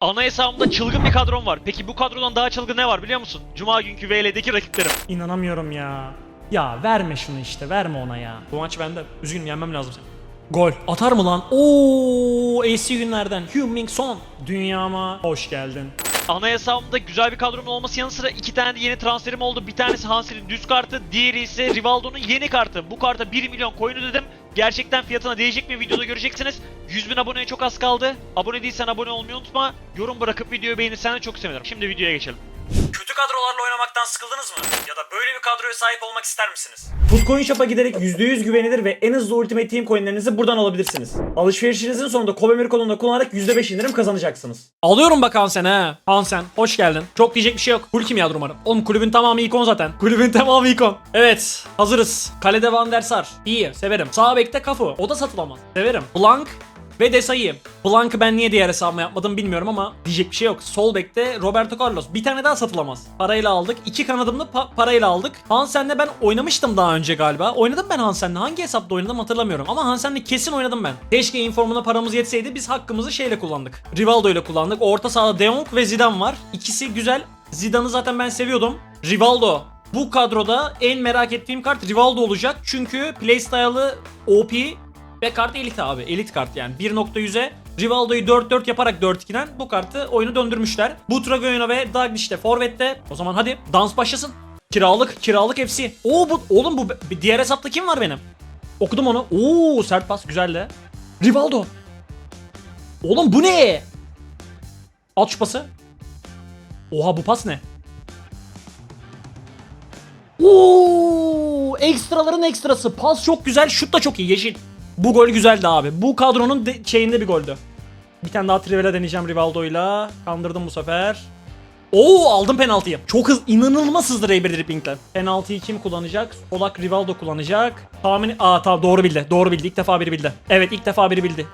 Ana hesabımda çılgın bir kadrom var. Peki bu kadrodan daha çılgın ne var biliyor musun? Cuma günkü VL'deki rakiplerim. İnanamıyorum ya. Ya verme şunu işte verme ona ya. Bu maç bende. Üzgünüm yenmem lazım. Gol. Atar mı lan? Oo, AC günlerden. Huming Son. Dünyama hoş geldin. Ana hesabımda güzel bir kadromun olması yanı sıra iki tane de yeni transferim oldu. Bir tanesi Hansel'in düz kartı, diğeri ise Rivaldo'nun yeni kartı. Bu karta 1 milyon coin ödedim. Gerçekten fiyatına değecek mi videoda göreceksiniz. 100 bin aboneye çok az kaldı. Abone değilsen abone olmayı unutma. Yorum bırakıp videoyu beğenirsen de çok sevinirim. Şimdi videoya geçelim. Kötü kadrolarla oynamaktan sıkıldınız mı? Ya da böyle bir kadroya sahip olmak ister misiniz? Footcoin Shop'a giderek %100 güvenilir ve en hızlı Ultimate Team coinlerinizi buradan alabilirsiniz. Alışverişinizin sonunda Kovemir kolonunu kullanarak %5 indirim kazanacaksınız. Alıyorum bak Hansen ha. Hansen hoş geldin. Çok diyecek bir şey yok. Full kimyadır umarım. Oğlum kulübün tamamı ikon zaten. Kulübün tamamı ikon. Evet hazırız. Kalede Van der Sar. İyi severim. Sağ bekte Kafu. O da satılamaz. Severim. Blank ve Desa'yı. Blanc'ı ben niye diğer hesabıma yapmadım bilmiyorum ama diyecek bir şey yok. Sol bekte Roberto Carlos. Bir tane daha satılamaz. Parayla aldık. İki kanadımlı pa- parayla aldık. Hansen'le ben oynamıştım daha önce galiba. Oynadım ben Hansen'le. Hangi hesapta oynadım hatırlamıyorum. Ama Hansen'le kesin oynadım ben. Keşke informuna paramız yetseydi biz hakkımızı şeyle kullandık. Rivaldo ile kullandık. Orta sahada De Jong ve Zidane var. İkisi güzel. Zidane'ı zaten ben seviyordum. Rivaldo bu kadroda en merak ettiğim kart Rivaldo olacak. Çünkü playstyle'ı OP ve kart elit abi. Elit kart yani. 1.100'e Rivaldo'yu 4-4 yaparak 4-2'den bu kartı oyunu döndürmüşler. Butragoyno ve Dalglish de Forvet'te. O zaman hadi dans başlasın. Kiralık, kiralık FC. Oo bu oğlum bu diğer hesapta kim var benim? Okudum onu. Oo sert pas güzel de. Rivaldo. Oğlum bu ne? At şu pası. Oha bu pas ne? Oo, ekstraların ekstrası. Pas çok güzel, şut da çok iyi. Yeşil. Bu gol güzeldi abi. Bu kadronun de- şeyinde bir goldü. Bir tane daha Trivela deneyeceğim Rivaldo'yla. Kandırdım bu sefer. Oo aldım penaltıyı. Çok hız, inanılmaz hızlı Rayber dribblingle. Penaltıyı kim kullanacak? Solak Rivaldo kullanacak. Tahmini... Aa tamam doğru bildi. Doğru bildi. İlk defa biri bildi. Evet ilk defa biri bildi.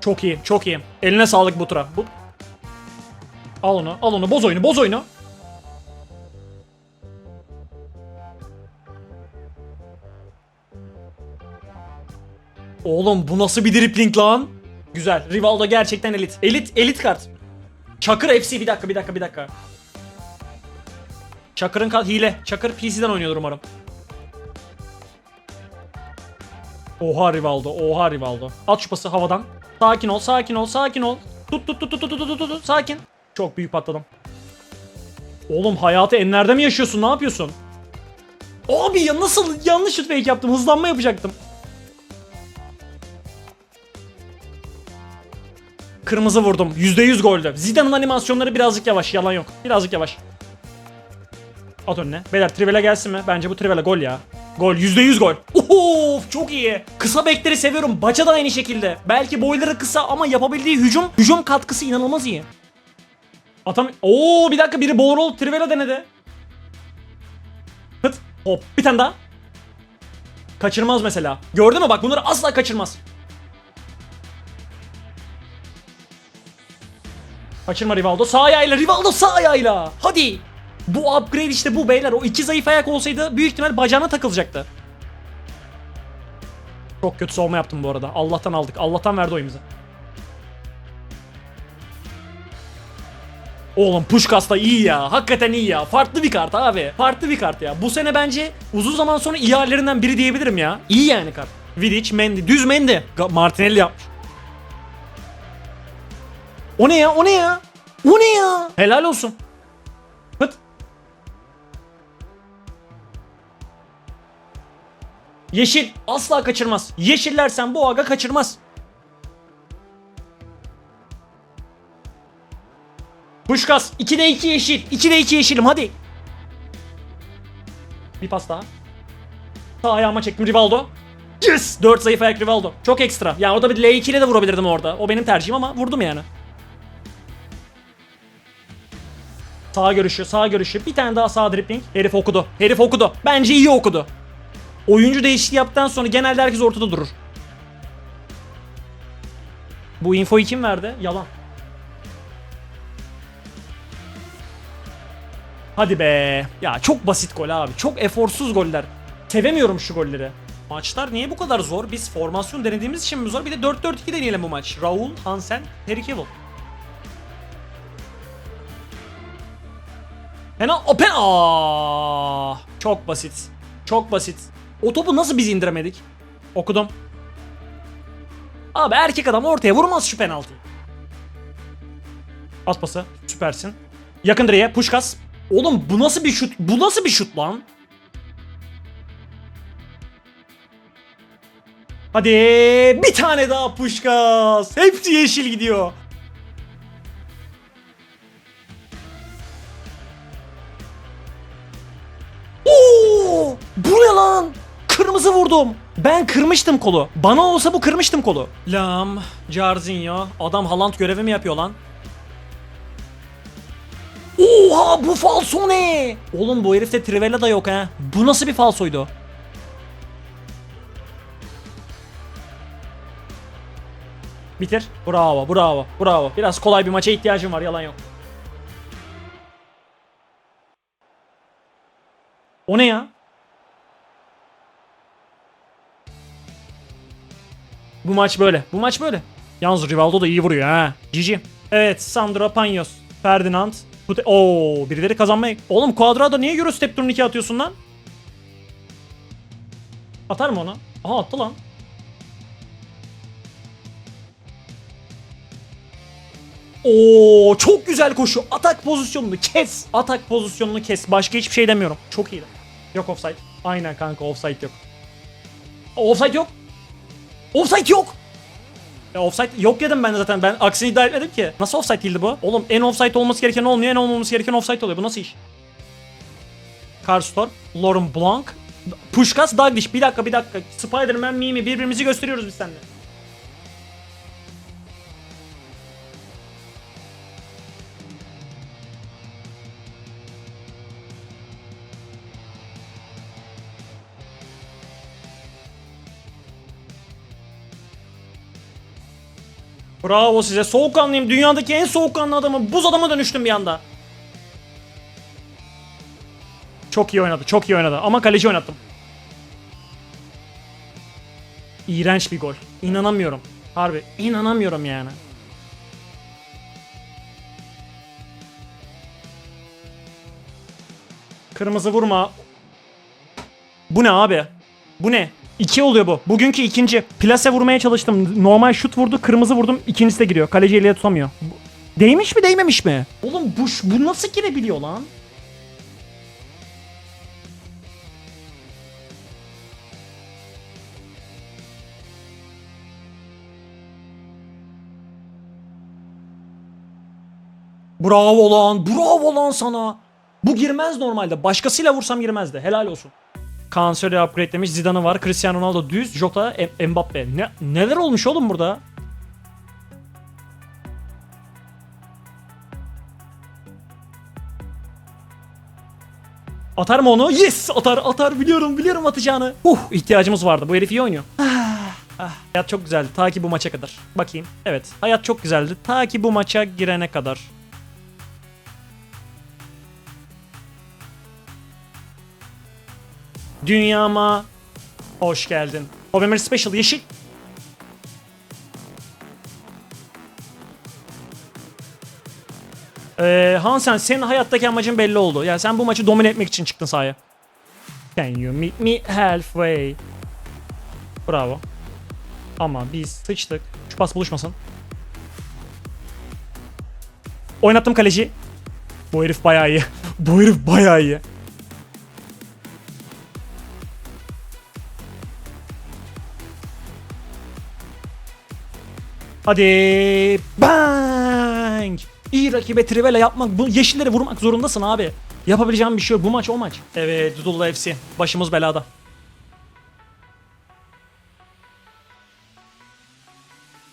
Çok iyi, çok iyi. Eline sağlık Butra. Bu... Al onu, al onu. Boz oyunu, boz oyunu. Oğlum bu nasıl bir dribbling lan? Güzel. Rivaldo gerçekten elit. Elit, elit kart. Çakır FC bir dakika, bir dakika, bir dakika. Çakır'ın kart hile. Çakır PC'den oynuyordur umarım. Oha Rivaldo, oha Rivaldo. At şu havadan. Sakin ol, sakin ol, sakin ol. Tut tut tut tut tut tut tut tut sakin. Çok büyük patladım. Oğlum hayatı enlerde mi yaşıyorsun? Ne yapıyorsun? Abi ya nasıl yanlış şut fake yaptım? Hızlanma yapacaktım. Kırmızı vurdum. %100 goldü. Zidane'ın animasyonları birazcık yavaş. Yalan yok. Birazcık yavaş. At önüne. Beyler Trivela gelsin mi? Bence bu Trivela gol ya. Gol. %100 gol. Of çok iyi. Kısa bekleri seviyorum. Baca da aynı şekilde. Belki boyları kısa ama yapabildiği hücum hücum katkısı inanılmaz iyi. Atam Oo bir dakika biri Borol Trivela denedi. Hıt. Hop bir tane daha. Kaçırmaz mesela. Gördün mü bak bunları asla kaçırmaz. Kaçırma Rivaldo. Sağ ayağıyla Rivaldo sağ ayağıyla. Hadi. Bu upgrade işte bu beyler. O iki zayıf ayak olsaydı büyük ihtimal bacağına takılacaktı. Çok kötü savunma yaptım bu arada. Allah'tan aldık. Allah'tan verdi oyumuzu. Oğlum Pushkas da iyi ya. Hakikaten iyi ya. Farklı bir kart abi. Farklı bir kart ya. Bu sene bence uzun zaman sonra iyi hallerinden biri diyebilirim ya. İyi yani kart. Vidic, Mendy. Düz Mendy. Martinelli yapmış. O ne ya? O ne ya? O ne ya? Helal olsun. Hıt. Yeşil asla kaçırmaz. Yeşillersen bu aga kaçırmaz. Puşkas 2'de 2 yeşil. 2'de 2 yeşilim hadi. Bir pas daha. Sağ ayağıma çektim Rivaldo. Yes! 4 zayıf ayak Rivaldo. Çok ekstra. Yani orada bir L2 ile de vurabilirdim orada. O benim tercihim ama vurdum yani. Sağ görüşü, sağ görüşü. Bir tane daha sağ dribbling. Herif okudu. Herif okudu. Bence iyi okudu. Oyuncu değişikliği yaptıktan sonra genelde herkes ortada durur. Bu infoyu kim verdi? Yalan. Hadi be. Ya çok basit gol abi. Çok eforsuz goller. Sevemiyorum şu golleri. Maçlar niye bu kadar zor? Biz formasyon denediğimiz için mi zor? Bir de 4-4-2 deneyelim bu maç. Raul, Hansen, Harry Cavill. Fena open. Aa, çok basit. Çok basit. O topu nasıl biz indiremedik? Okudum. Abi erkek adam ortaya vurmaz şu penaltıyı. At pası. Süpersin. Yakın direğe. Puşkas. Oğlum bu nasıl bir şut? Bu nasıl bir şut lan? Hadi bir tane daha Puşkas. Hepsi yeşil gidiyor. Kırmızı vurdum. Ben kırmıştım kolu. Bana olsa bu kırmıştım kolu. Lam, Jarzinho. Adam Haaland görevi mi yapıyor lan? Oha bu falso ne? Oğlum bu herifte Trivela da yok ha. Bu nasıl bir falsoydu? Bitir. Bravo, bravo, bravo. Biraz kolay bir maça ihtiyacım var, yalan yok. O ne ya? Bu maç böyle. Bu maç böyle. Yalnız Rivaldo da iyi vuruyor ha. Cici. Evet Sandro Panyos. Ferdinand. Pute Oo, birileri kazanmaya... Oğlum Cuadrado niye Eurostep turnike atıyorsun lan? Atar mı onu? Aha attı lan. Oo çok güzel koşu. Atak pozisyonunu kes. Atak pozisyonunu kes. Başka hiçbir şey demiyorum. Çok iyi. Yok offside. Aynen kanka offside yok. Offside yok. Offside yok. Ya offside yok dedim ben zaten. Ben aksini iddia etmedim ki. Nasıl offside değildi bu? Oğlum en offside olması gereken olmuyor. En olmaması gereken offside oluyor. Bu nasıl iş? Karstorp, Lauren Blanc, Pushkas, Daglish. Bir dakika bir dakika. Spider-Man mimi birbirimizi gösteriyoruz biz seninle. Bravo size. Soğukkanlıyım. Dünyadaki en soğukkanlı adamım. Buz adama dönüştüm bir anda. Çok iyi oynadı. Çok iyi oynadı. Ama kaleci oynattım. İğrenç bir gol. İnanamıyorum. Harbi. inanamıyorum yani. Kırmızı vurma. Bu ne abi? Bu ne? İki oluyor bu. Bugünkü ikinci. Plase vurmaya çalıştım. Normal şut vurdu. Kırmızı vurdum. İkincisi de giriyor. Kaleci eliyle tutamıyor. Değmiş mi değmemiş mi? Oğlum bu, bu nasıl girebiliyor lan? Bravo lan. Bravo lan sana. Bu girmez normalde. Başkasıyla vursam girmezdi. Helal olsun. Kaan Söyle upgrade demiş. Zidane'ı var. Cristiano Ronaldo düz. Jota, M- Mbappe. Ne, neler olmuş oğlum burada? Atar mı onu? Yes! Atar, atar. Biliyorum, biliyorum atacağını. Uh, ihtiyacımız vardı. Bu herif iyi oynuyor. Ah, ah. Hayat çok güzeldi. Ta ki bu maça kadar. Bakayım. Evet. Hayat çok güzeldi. Ta ki bu maça girene kadar. Dünyama hoş geldin. November Special yeşil. Ee, Hansen senin hayattaki amacın belli oldu. Yani sen bu maçı domine etmek için çıktın sahaya. Can you meet me halfway? Bravo. Ama biz sıçtık. Şu pas buluşmasın. Oynattım kaleci. Bu herif bayağı iyi. bu herif bayağı iyi. Hadi bang! İyi rakibe trivela yapmak, bu yeşilleri vurmak zorundasın abi. Yapabileceğim bir şey yok. Bu maç o maç. Evet Dudullu FC. Başımız belada.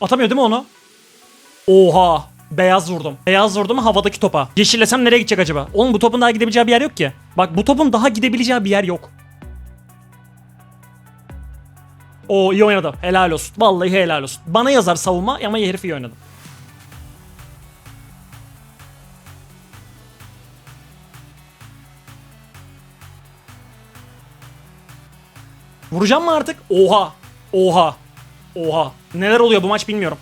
Atamıyor değil mi onu? Oha! Beyaz vurdum. Beyaz vurdum havadaki topa. Yeşillesem nereye gidecek acaba? Oğlum bu topun daha gidebileceği bir yer yok ki. Bak bu topun daha gidebileceği bir yer yok. O iyi oynadı. Helal olsun. Vallahi helal olsun. Bana yazar savunma ama herif iyi oynadı. Vuracağım mı artık? Oha. Oha. Oha. Neler oluyor bu maç bilmiyorum.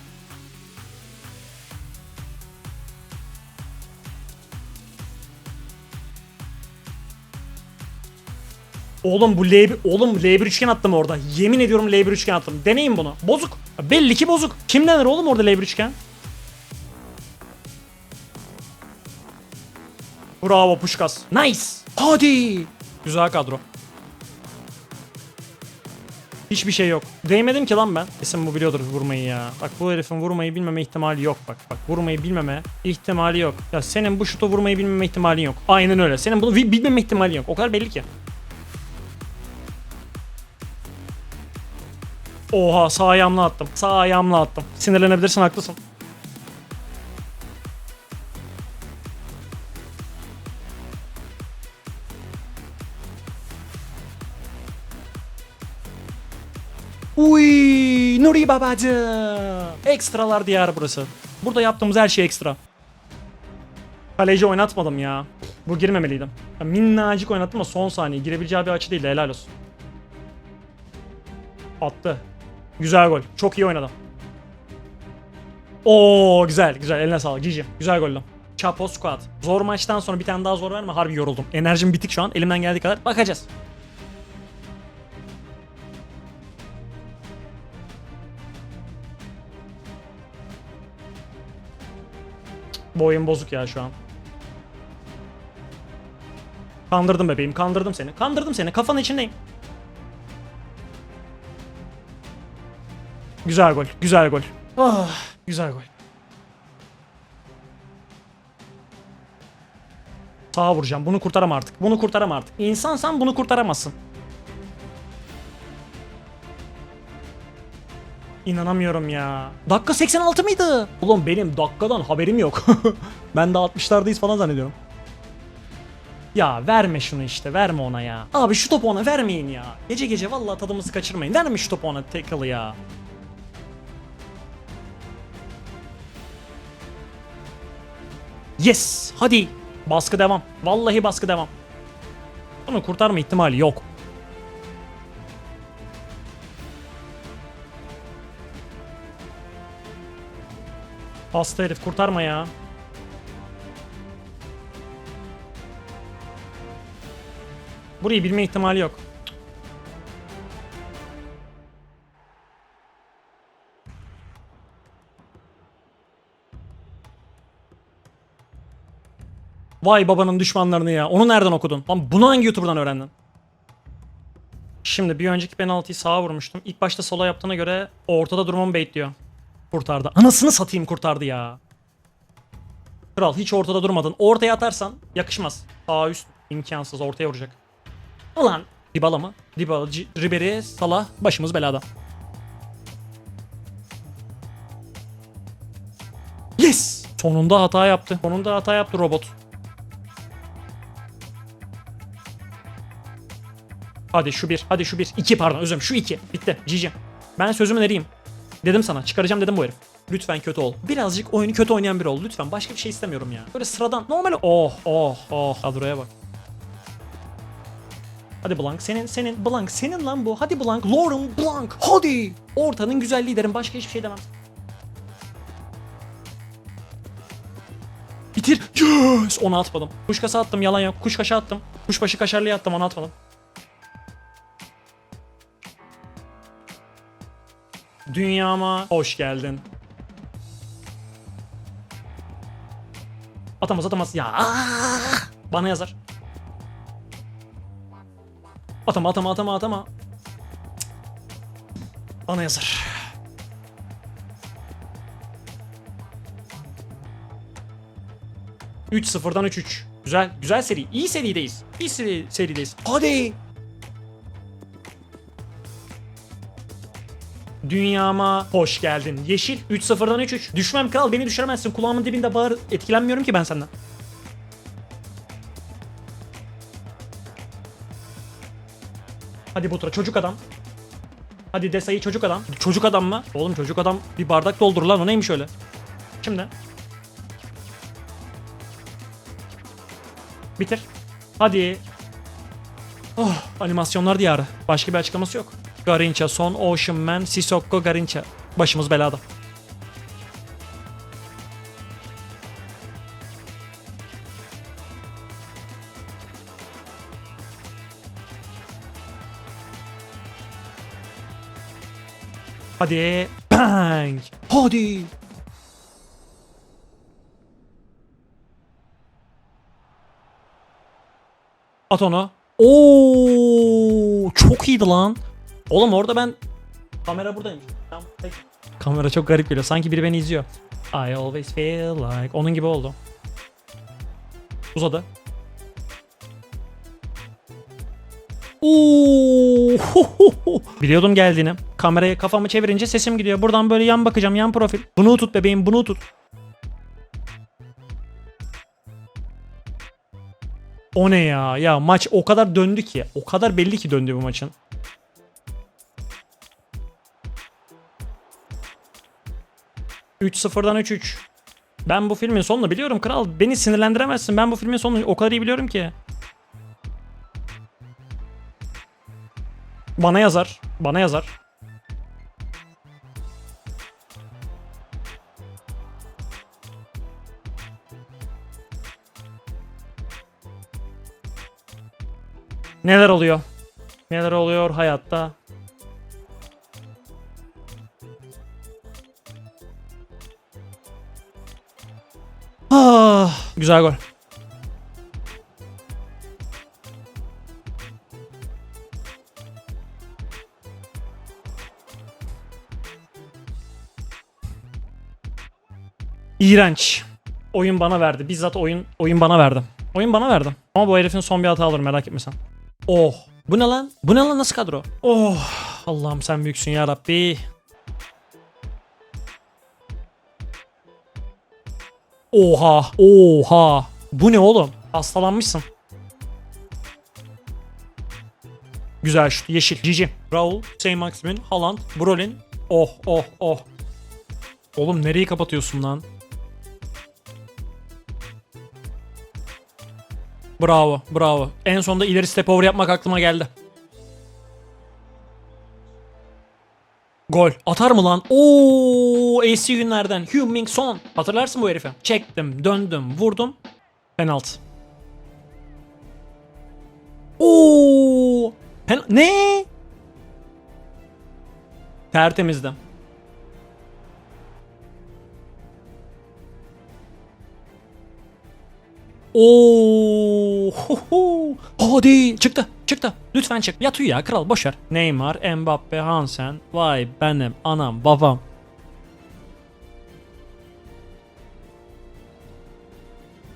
Oğlum bu L1, oğlum L1 üçgen attım orada. Yemin ediyorum L1 üçgen attım. Deneyin bunu. Bozuk. Belli ki bozuk. Kim denir oğlum orada L1 üçgen? Bravo Puşkas. Nice. Hadi. Güzel kadro. Hiçbir şey yok. Değmedim ki lan ben. Kesin bu biliyordur vurmayı ya. Bak bu herifin vurmayı bilmeme ihtimali yok bak. Bak vurmayı bilmeme ihtimali yok. Ya senin bu şutu vurmayı bilmeme ihtimalin yok. Aynen öyle. Senin bunu bi- bilmeme ihtimalin yok. O kadar belli ki. Oha sağ ayağımla attım. Sağ ayağımla attım. Sinirlenebilirsin haklısın. Uy, Nuri babacığım. Ekstralar diyarı burası. Burada yaptığımız her şey ekstra. Kaleci oynatmadım ya. Bu girmemeliydim. Ya minnacık oynattım ama son saniye. Girebileceği bir açı değil helal olsun. Attı. Güzel gol. Çok iyi oynadı. Oo güzel güzel eline sağlık Cici. Güzel gol lan. Chapo squad. Zor maçtan sonra bir tane daha zor verme. Harbi yoruldum. Enerjim bitik şu an. Elimden geldiği kadar. Bakacağız. Bu oyun bozuk ya şu an. Kandırdım bebeğim, kandırdım seni. Kandırdım seni, kafanın içindeyim. Güzel gol, güzel gol. Ah, güzel gol. Sağa vuracağım. Bunu kurtaram artık. Bunu kurtaram artık. İnsansan bunu kurtaramazsın. İnanamıyorum ya. Dakika 86 mıydı? Oğlum benim dakikadan haberim yok. ben de 60'lardayız falan zannediyorum. Ya verme şunu işte verme ona ya. Abi şu topu ona vermeyin ya. Gece gece vallahi tadımızı kaçırmayın. Verme şu topu ona tackle'ı ya. Yes hadi. Baskı devam. Vallahi baskı devam. Bunu kurtarma ihtimali yok. Hasta herif kurtarma ya. Burayı bilme ihtimali yok. Vay babanın düşmanlarını ya. Onu nereden okudun? Lan bunu hangi YouTuber'dan öğrendin? Şimdi bir önceki penaltıyı sağa vurmuştum. İlk başta sola yaptığına göre ortada durmamı bekliyor. Kurtardı. Anasını satayım kurtardı ya. Kral hiç ortada durmadın. Ortaya atarsan yakışmaz. Sağ üst imkansız ortaya vuracak. Ulan Dybala mı? Dybala, Ribery, Salah başımız belada. Yes! Sonunda hata yaptı. Sonunda hata yaptı robot. Hadi şu bir, hadi şu bir. iki pardon özüm şu iki. Bitti. GG. Ben sözümü nereyim? Dedim sana çıkaracağım dedim bu herif. Lütfen kötü ol. Birazcık oyunu kötü oynayan biri ol. Lütfen başka bir şey istemiyorum ya. Böyle sıradan normal oh oh oh. Kadroya bak. Hadi Blank senin senin Blank senin lan bu. Hadi Blank. Lauren Blank. Hadi. Ortanın güzelliği derim. Başka hiçbir şey demem. Bitir. Yes. Onu atmadım. Kuş kasa attım yalan yok. Kuş kaşa attım. Kuşbaşı kaşarlıya attım onu atmadım. Dünyama hoş geldin. Atamaz atamaz. Ya! Bana yazar. Atama atama atama atama. Bana yazar. Üç sıfırdan 3-3. Güzel, güzel seri. İyi serideyiz. İyi seri, serideyiz. Hadi. Dünyama hoş geldin. Yeşil 3-0'dan 3-3. Düşmem kral beni düşüremezsin. Kulağımın dibinde bağır. Etkilenmiyorum ki ben senden. Hadi Butra çocuk adam. Hadi Desa'yı çocuk adam. Çocuk adam mı? Oğlum çocuk adam bir bardak doldur lan o neymiş öyle? Şimdi. Bitir. Hadi. Oh animasyonlar diyarı. Başka bir açıklaması yok. Garincha, Son, Ocean Man, Sissoko, Garincha. Başımız belada. Hadi. Bang. Hadi. At onu. Oo, çok iyiydi lan. Oğlum orada ben kamera buradaymış. Tamam, peki. Kamera çok garip geliyor. Sanki biri beni izliyor. I always feel like onun gibi oldu. Uzadı. Oo! Biliyordum geldiğini. Kameraya kafamı çevirince sesim gidiyor. Buradan böyle yan bakacağım, yan profil. Bunu tut bebeğim, bunu tut. O ne ya? Ya maç o kadar döndü ki. O kadar belli ki döndü bu maçın. Üç 0dan 3-3. Ben bu filmin sonunu biliyorum kral. Beni sinirlendiremezsin. Ben bu filmin sonunu o kadar iyi biliyorum ki. Bana yazar. Bana yazar. Neler oluyor? Neler oluyor hayatta? Ah, güzel gol. İğrenç. Oyun bana verdi. Bizzat oyun oyun bana verdi. Oyun bana verdi. Ama bu herifin son bir hata alır merak etme sen. Oh. Bu ne lan? Bu ne lan nasıl kadro? Oh. Allah'ım sen büyüksün ya Rabbi. Oha. Oha. Bu ne oğlum? Hastalanmışsın. Güzel şut. Yeşil. Cici. Raul. Saint Maximin. Haaland. Brolin. Oh oh oh. Oğlum nereyi kapatıyorsun lan? Bravo, bravo. En sonunda ileri step over yapmak aklıma geldi. Gol. Atar mı lan? Oo, AC günlerden. Heung-Min Son. Hatırlarsın bu herifi. Çektim, döndüm, vurdum. Penaltı. Oo! Pen ne? Tertemizdi. Oo! Ho. Hadi çıktı. Çıktı. Lütfen çık. Yat uyu ya kral boş ver. Neymar, Mbappe, Hansen. Vay benim anam babam.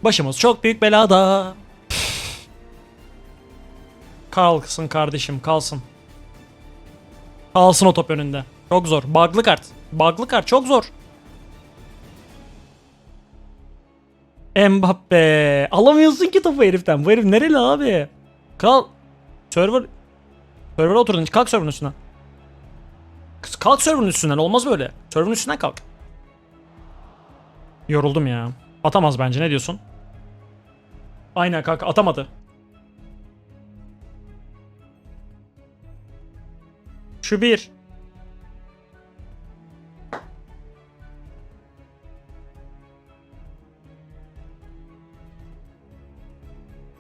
Başımız çok büyük belada. Kalsın kardeşim kalsın. Kalsın o top önünde. Çok zor. Bug'lı kart. Bug'lı kart çok zor. Mbappe. Alamıyorsun ki topu heriften. Bu herif nereli abi? Kal. Server. Server'a oturdun. Kalk server'ın üstüne. Kalk server'ın üstünden. Olmaz böyle. Server'ın üstünden kalk. Yoruldum ya. Atamaz bence. Ne diyorsun? Aynen kanka atamadı. Şu bir.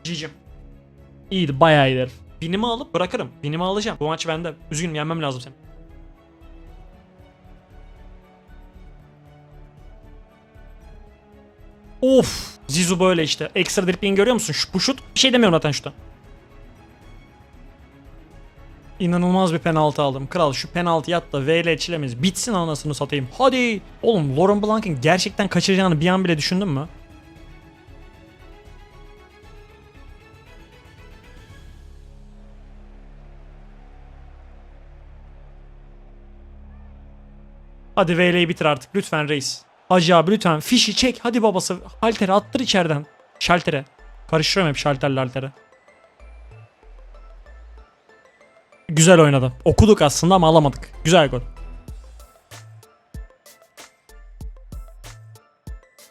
Cicim. İyiydi bayağı iyiydi. Binimi alıp bırakırım. Binimi alacağım. Bu maç bende. Üzgünüm yenmem lazım senin. Of. Zizu böyle işte. Ekstra dribbling görüyor musun? Şu, bu şut. Bir şey demiyorum zaten şuta. İnanılmaz bir penaltı aldım. Kral şu penaltı yat da VL çilemiz bitsin anasını satayım. Hadi. Oğlum Laurent Blanc'ın gerçekten kaçıracağını bir an bile düşündün mü? Hadi VL'yi bitir artık lütfen reis. Hacı abi lütfen fişi çek hadi babası. Haltere attır içeriden. Şaltere. Karıştırıyorum hep şalterle haltere. Güzel oynadı. Okuduk aslında ama alamadık. Güzel gol.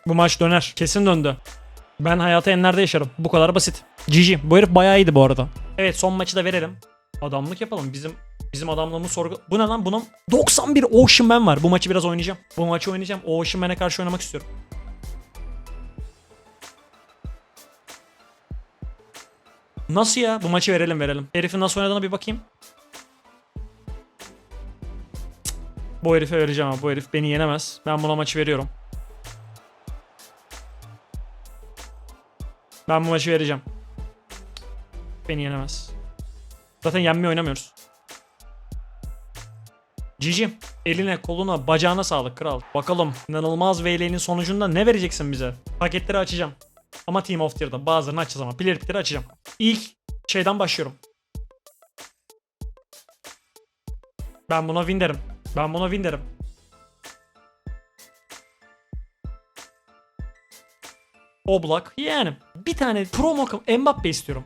Bu maç döner. Kesin döndü. Ben hayatı enlerde yaşarım. Bu kadar basit. GG. Bu herif bayağı iyiydi bu arada. Evet son maçı da verelim. Adamlık yapalım. Bizim Bizim adamlığımı sorgu... Bu ne lan? Bunun 91 Ocean Man var. Bu maçı biraz oynayacağım. Bu maçı oynayacağım. Ocean Man'e karşı oynamak istiyorum. Nasıl ya? Bu maçı verelim verelim. Herifin nasıl oynadığına bir bakayım. Bu herife vereceğim abi. Bu herif beni yenemez. Ben buna maçı veriyorum. Ben bu maçı vereceğim. Beni yenemez. Zaten yenmeyi oynamıyoruz. Cicim eline koluna bacağına sağlık kral. Bakalım inanılmaz VL'nin sonucunda ne vereceksin bize? Paketleri açacağım. Ama Team of Tier'da bazılarını açacağız ama player açacağım. İlk şeyden başlıyorum. Ben buna win derim. Ben buna win derim. Oblak yani bir tane promo Mbappe istiyorum.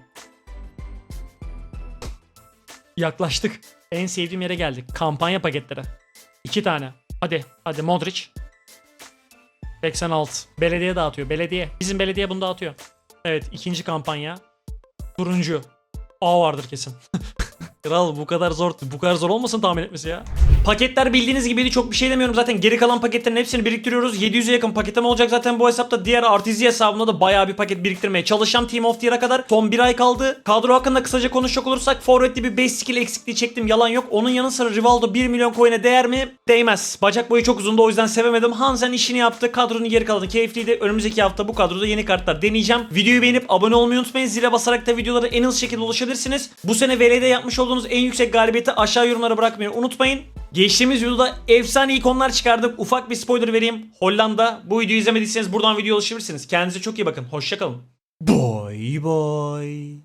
Yaklaştık. En sevdiğim yere geldik. Kampanya paketleri. İki tane. Hadi. Hadi Modric. 86. Belediye dağıtıyor. Belediye. Bizim belediye bunu dağıtıyor. Evet ikinci kampanya. Turuncu. A vardır kesin. Kral bu kadar zor bu kadar zor olmasın tahmin etmesi ya. Paketler bildiğiniz gibiydi çok bir şey demiyorum zaten geri kalan paketlerin hepsini biriktiriyoruz. 700'e yakın paketim olacak zaten bu hesapta. Diğer Artizi hesabımda da bayağı bir paket biriktirmeye çalışacağım Team of the Year'a kadar. Son bir ay kaldı. Kadro hakkında kısaca konuşacak olursak Forvet'te bir 5 skill eksikliği çektim yalan yok. Onun yanı sıra Rivaldo 1 milyon coin'e değer mi? Değmez. Bacak boyu çok uzundu o yüzden sevemedim. Hansen işini yaptı. Kadronun geri kalanı keyifliydi. Önümüzdeki hafta bu kadroda yeni kartlar deneyeceğim. Videoyu beğenip abone olmayı unutmayın. Zile basarak da videolara en hızlı şekilde ulaşabilirsiniz. Bu sene VL'de yapmış olduğunuz en yüksek galibiyeti aşağı yorumlara bırakmayı unutmayın. Geçtiğimiz videoda efsane ikonlar çıkardık. Ufak bir spoiler vereyim. Hollanda. Bu videoyu izlemediyseniz buradan video ulaşabilirsiniz. Kendinize çok iyi bakın. Hoşçakalın. Bye bye.